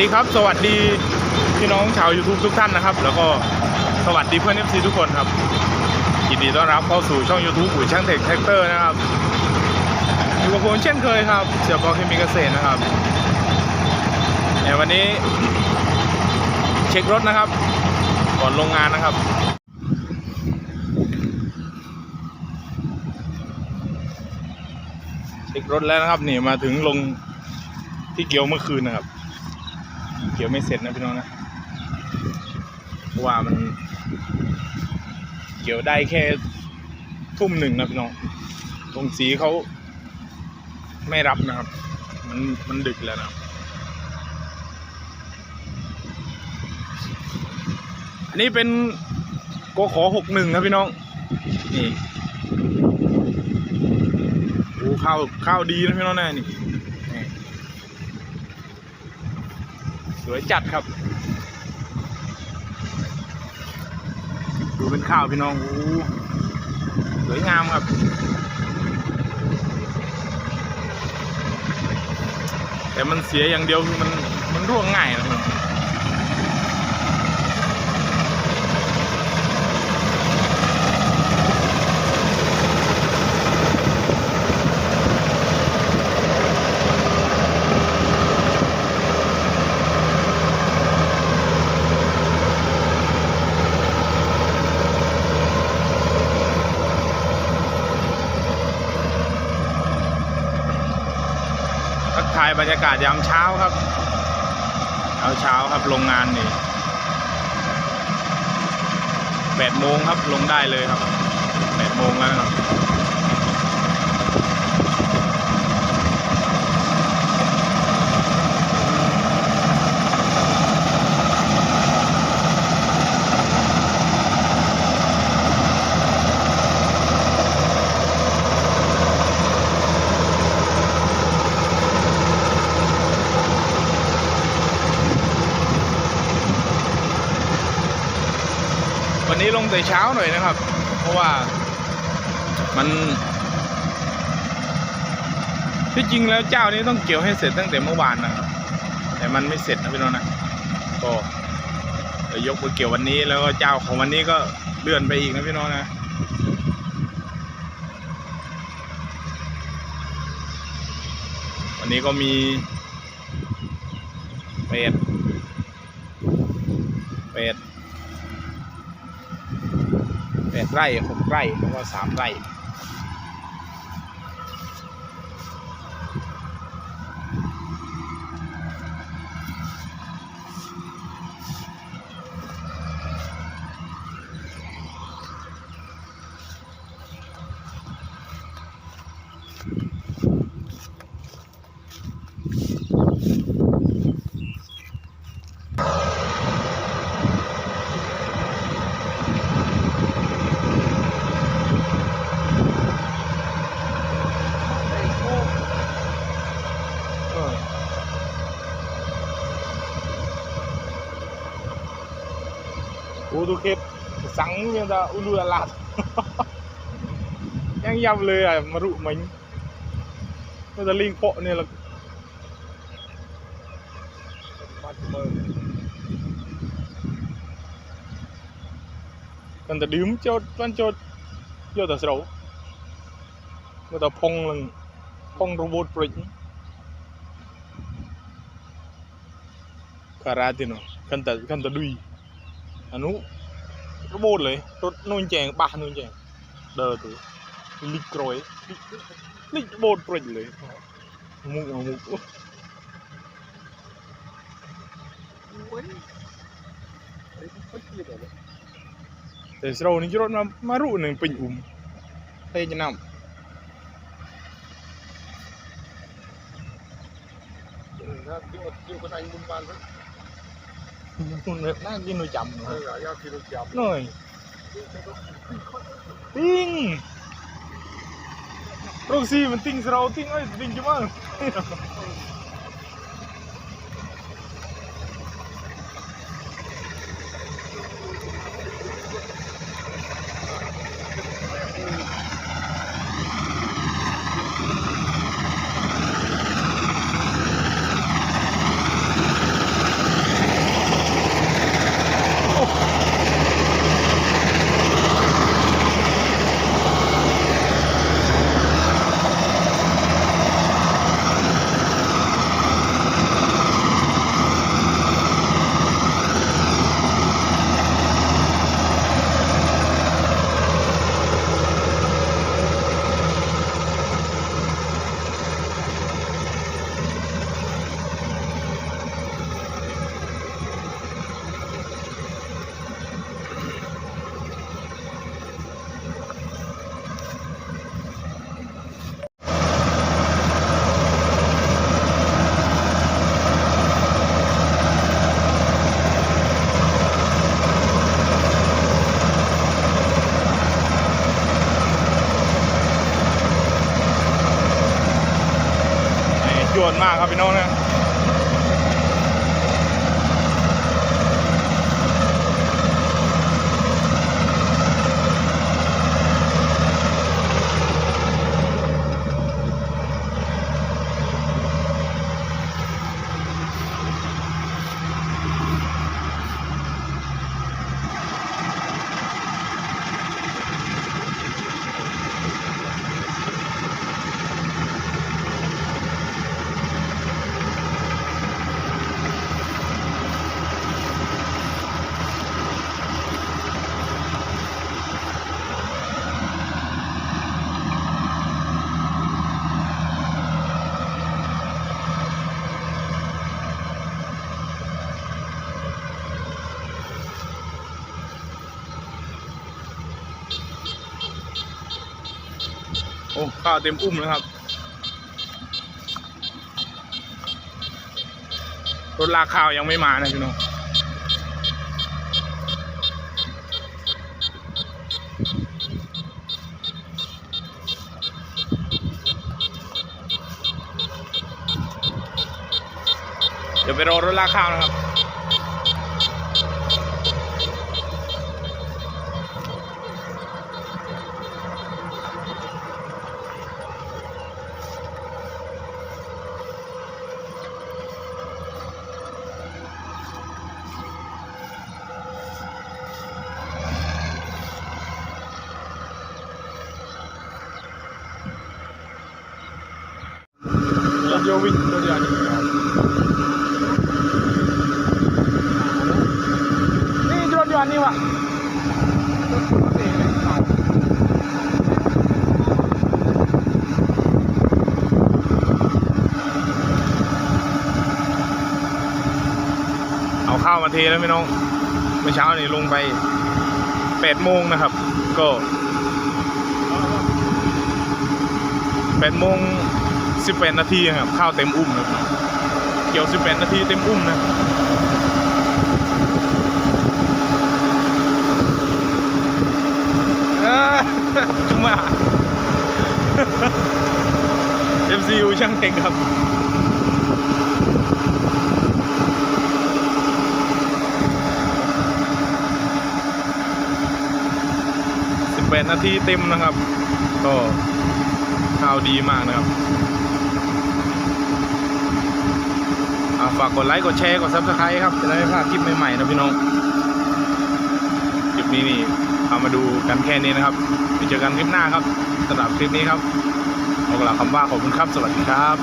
ดีครับ สวัสดีพี่น้องชาว YouTube ทุกท่านนะครับ แล้วก็สวัสดีเพื่อน FC ทุกคนครับยินดีต้อนรับเข้าสู่ช่อง YouTube ปุ๋ยช่างเทคแท็กเตอร์นะครับอยู่กับผมเช่นเคยครับเสี่ยวกอเคมีเกษตรนะครับในวันนี้ เช็ครถนะครับ ก่อนลงงานนะครับเช็ครถแล้วนะครับนี่มาถึงลงที่เกี่ยวเมื่อคืนนะครับ เกี่ยวไม่เสร็จนะพี่น้องนะเพราะว่ามัน เกี่ยวได้แค่ทุ่มหนึ่งนะพี่น้องตรงสีเขาไม่รับนะครับ มันมันดึกแล้วนะอันนี้เป็นโกขอหกหนึ่งนะพี่น้อง นี่โอ้ข้าวข้าวดีนะพี่น้องนะนี่นี่ สวยจัดครับ ดูเป็นข้าวพี่น้องโอ้สวยงามครับแต่มันเสียอย่างเดียวคือมันมันร่วงง่ายนะครับายบรรยากาศยามเช้าครับเช้าเช้าครับโรงงานนี่แปดโมงครับลงได้เลยครับแปดโมงแล้วนะครับ แต่เช้าหน่อยนะครับ เพราะว่ามันที่จริงแล้วเจ้านี้ต้องเกี่ยวให้เสร็จตั้งแต่เมื่อวานนะแต่มันไม่เสร็จนะพี่น้องนะก็เดี๋ยวยกไปเกี่ยววันนี้แล้วก็เจ้าของวันนี้ก็เลื่อนไปอีกนะพี่น้องนะวันนี้ก็มีเป็ดเป็ด แปดไร่หกไร่แล้วก็สามไร่ โอ้ดูเคปสังเนี่ยจะอุลุอาลาดยังยำเลยอะมารุมันมันจะลิง របូតលេរត់នោះចែងបាសនោះចែងដើរទៅលិចក្រួយលិចបូតព្រិចលេមុខមុខតែស្រោនេះរត់មកមករុនឹងពេញអ៊ុំទេចំណាំយកយកខ្លួនឯងមុនបានទៅ คุณแบบน่ากินเลยจำเลยอยากกินเลยจำหน่อยติ้งโรคซี่มันติ้งเราติ้งไอ้ติ้งจังมั้ง วนมากครับพี่น้องนะ ข้าวเต็มอุ้มแล้วครับ รถลากข้าวยังไม่มานะพี่น้องเดี๋ยวไปรอรถลากข้าวนะครับ โยวิ่งรถยนต์นี่รถยนต์นี่วะเอาข้าวมาเทแล้วพี่น้องเมื่อเช้านี่ลงไปแปดโมงนะครับ ก็แปดโมง สิบแปดนาทีครับ ข้าวเต็มอุ้มครับ เกี่ยวสิบแปดนาทีเต็มอุ้มนะเอ้อจุมา MCU ช่างเก่งครับสิบแปดนาทีเต็มนะครับ ก็ข่าวดีมากนะครับอ่า ฝากกดไลค์กดแชร์กดซับสไครต์ครับจะได้ไม่พลาดคลิปใหม่ๆนะพี่น้องคลิปนี้นี่เอามาดูกันแค่นี้นะครับไปเจอกันคลิปหน้าครับสำหรับคลิปนี้ครับขอกล่าวคำว่าขอบคุณครับ สวัสดีครับ